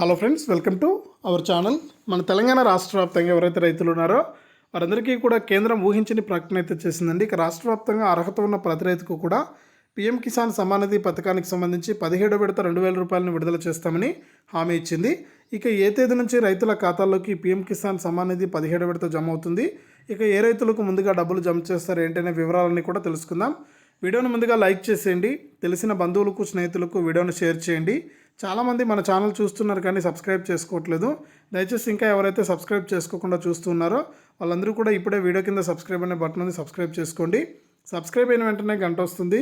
Hello friends welcome to our channel మన తెలంగాణ రాష్ట్ర వ్యాప్తంగా ఎవరైతే రైతులు ఉన్నారో వారందరికీ కూడా కేంద్రం ఊహించని ప్రకటన అయితే చేసిందండి. ఇక రాష్ట్ర వ్యాప్తంగా అర్హత ఉన్న ప్రతి రైతుకు కూడా పీఎం కిసాన్ సమానిధి పథకానికి సంబంధించి పదిహేడో విడత రెండు వేల రూపాయలను విడుదల చేస్తామని హామీ ఇచ్చింది. ఇక ఏ తేదీ నుంచి రైతుల ఖాతాల్లోకి పీఎం కిసాన్ సమానిధి నిధి పదిహేడో విడత జమ అవుతుంది? ఇక ఏ రైతులకు ముందుగా డబ్బులు జమ చేస్తారు ఏంటనే వివరాలన్నీ కూడా తెలుసుకుందాం. వీడియోను ముందుగా లైక్ చేసేయండి. తెలిసిన బంధువులకు స్నేహితులకు వీడియోను షేర్ చేయండి. చాలామంది మన ఛానల్ చూస్తున్నారు కానీ సబ్స్క్రైబ్ చేసుకోవట్లేదు. దయచేసి ఇంకా ఎవరైతే సబ్స్క్రైబ్ చేసుకోకుండా చూస్తున్నారో వాళ్ళందరూ కూడా ఇప్పుడే వీడియో కింద సబ్స్క్రైబ్ అనే బటన్ ఉంది సబ్స్క్రైబ్ చేసుకోండి. సబ్స్క్రైబ్ అయిన వెంటనే గంట వస్తుంది.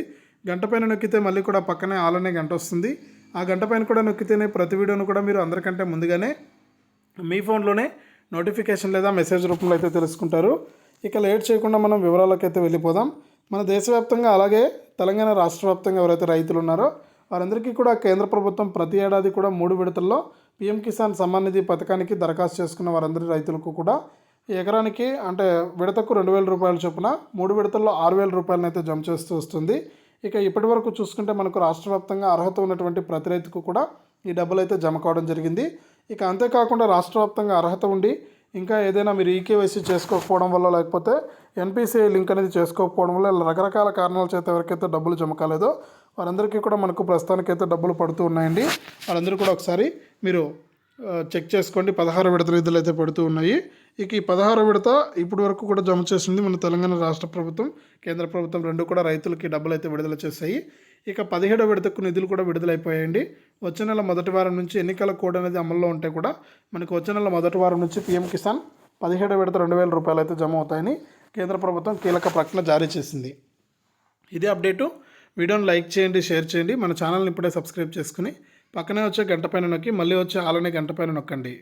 గంట పైన నొక్కితే మళ్ళీ కూడా పక్కనే ఆల్ అనే గంట వస్తుంది. ఆ గంట పైన కూడా నొక్కితేనే ప్రతి వీడియోను కూడా మీరు అందరికంటే ముందుగానే మీ ఫోన్లోనే నోటిఫికేషన్ లేదా మెసేజ్ రూపంలో అయితే తెలుసుకుంటారు. ఇక లేట్ చేయకుండా మనం వివరాలకైతే వెళ్ళిపోదాం. మన దేశవ్యాప్తంగా అలాగే తెలంగాణ రాష్ట్ర వ్యాప్తంగా ఎవరైతే రైతులు ఉన్నారో వారందరికీ కూడా కేంద్ర ప్రభుత్వం ప్రతి ఏడాది కూడా మూడు విడతల్లో పీఎం కిసాన్ సమ్మాన్ నిధి పథకానికి దరఖాస్తు చేసుకున్న వారందరి రైతులకు కూడా ఎకరానికి అంటే విడతకు రెండు వేల రూపాయల చొప్పున మూడు విడతల్లో ఆరు వేల రూపాయలను అయితే జమ చేస్తూ వస్తుంది. ఇక ఇప్పటి వరకు చూసుకుంటే మనకు రాష్ట్ర వ్యాప్తంగా అర్హత ఉన్నటువంటి ప్రతి రైతుకు కూడా ఈ డబ్బులు అయితే జమ కావడం జరిగింది. ఇక అంతేకాకుండా రాష్ట్ర వ్యాప్తంగా అర్హత ఉండి ఇంకా ఏదైనా మీరు ఈకేవైసీ చేసుకోకపోవడం వల్ల లేకపోతే ఎన్పిసిఐ లింక్ అనేది చేసుకోకపోవడం వల్ల ఇలా రకరకాల కారణాల చేత ఎవరికైతే డబ్బులు జమ కాలేదో వారందరికీ కూడా మనకు ప్రస్తుతానికైతే డబ్బులు పడుతూ ఉన్నాయండి. వాళ్ళందరూ కూడా ఒకసారి మీరు చెక్ చేసుకోండి. పదహారు విడత నిధులు అయితే పడుతూ ఉన్నాయి. ఇక ఈ పదహారు విడత ఇప్పటి వరకు కూడా జమ చేసింది మన తెలంగాణ రాష్ట్ర ప్రభుత్వం కేంద్ర ప్రభుత్వం రెండు కూడా రైతులకి డబ్బులు అయితే విడుదల చేశాయి. ఇక పదిహేడో విడతకు నిధులు కూడా విడుదలైపోయాయండి. వచ్చే నెల మొదటి వారం నుంచి ఎన్నికల కోడ్ అనేది అమల్లో ఉంటే కూడా మనకు వచ్చే నెల మొదటి వారం నుంచి పీఎం కిసాన్ పదిహేడో విడత రెండు వేల రూపాయలు అయితే జమ అవుతాయని కేంద్ర ప్రభుత్వం కీలక ప్రకటన జారీ చేసింది. ఇదే అప్డేటు. వీడియోని లైక్ చేయండి షేర్ చేయండి. మన ఛానల్ని ఇప్పుడే సబ్స్క్రైబ్ చేసుకుని పక్కనే వచ్చే గంట పైన నొక్కి మళ్ళీ వచ్చే ఆలనే గంట పైన నొక్కండి.